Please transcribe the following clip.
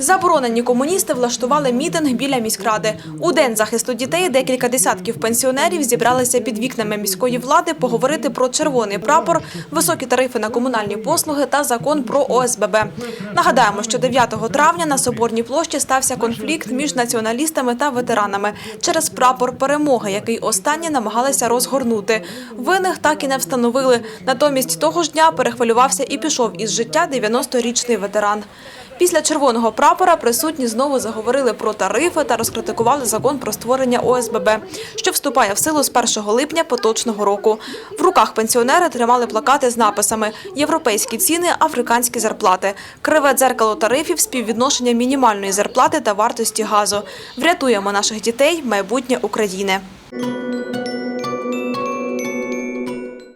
Заборонені комуністи влаштували мітинг біля міськради. У день захисту дітей декілька десятків пенсіонерів зібралися під вікнами міської влади поговорити про червоний прапор, високі тарифи на комунальні послуги та закон про ОСББ. Нагадаємо, що 9 травня на Соборній площі стався конфлікт між націоналістами та ветеранами через прапор перемоги, який останні намагалися розгорнути. Винних так і не встановили. Натомість того ж дня перехвилювався і пішов із життя 90-річний ветеран. Після червоного прапора присутні знову заговорили про тарифи та розкритикували закон про створення ОСББ, що вступає в силу з 1 липня поточного року. В руках пенсіонери тримали плакати з написами «Європейські ціни, африканські зарплати», «Криве дзеркало тарифів, співвідношення мінімальної зарплати та вартості газу». Врятуємо наших дітей, майбутнє України.